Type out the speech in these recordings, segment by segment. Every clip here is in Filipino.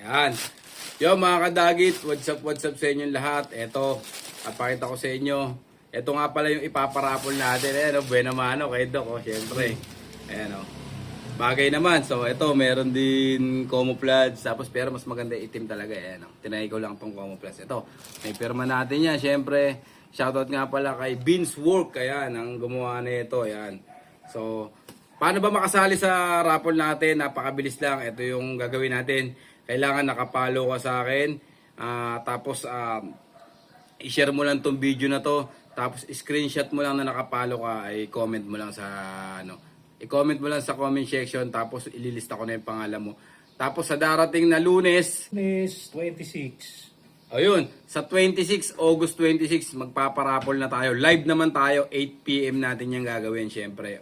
Yan. Yo mga kadagit, what's up, what's up sa inyong lahat. Ito, papakita ko sa inyo. Ito nga pala yung ipaparapol natin. Ayan, oh, buena mano kay Doc, oh, syempre. Ayan, oh. Bagay naman. So, ito, meron din camouflage. Tapos, pero mas maganda itim talaga. Ayan, oh. Tinay ko lang pang camouflage. Ito, may pirma natin yan. Syempre, shoutout nga pala kay Beans Work. Ayan, ang gumawa nito. Ayan. So, paano ba makasali sa raffle natin? Napakabilis lang. Ito yung gagawin natin. Kailangan nakapalo ka sa akin. Ah, tapos, ah, i-share mo lang tong video na to. Tapos, screenshot mo lang na nakapalo ka. Ay, comment mo lang sa, ano, i-comment mo lang sa comment section. Tapos, ililista ko na yung pangalan mo. Tapos, sa darating na lunes, is 26. Ayun, sa 26, August 26, magpaparapol na tayo. Live naman tayo, 8pm natin yung gagawin, syempre.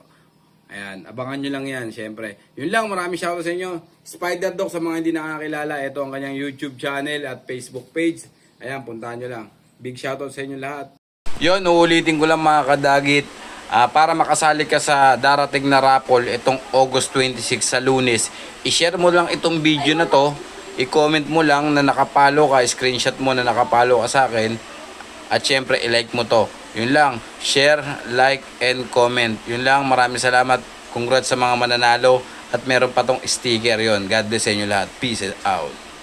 Ayan, abangan nyo lang yan, syempre. Yun lang, maraming shoutout sa inyo. Spider Dog, sa mga hindi nakakilala, ito ang kanyang YouTube channel at Facebook page. Ayan, puntahan nyo lang. Big shoutout sa inyo lahat. Yun, uulitin ko lang mga kadagit. Ah, para makasali ka sa darating na raffle itong August 26 sa lunes, i-share mo lang itong video na to, i-comment mo lang na nakapalo ka, screenshot mo na nakapalo ka sa akin, at syempre i-like mo to. Yun lang, share, like, and comment. Yun lang, maraming salamat. Congrats sa mga mananalo at meron pa tong sticker yon. God bless sa inyo lahat. Peace out.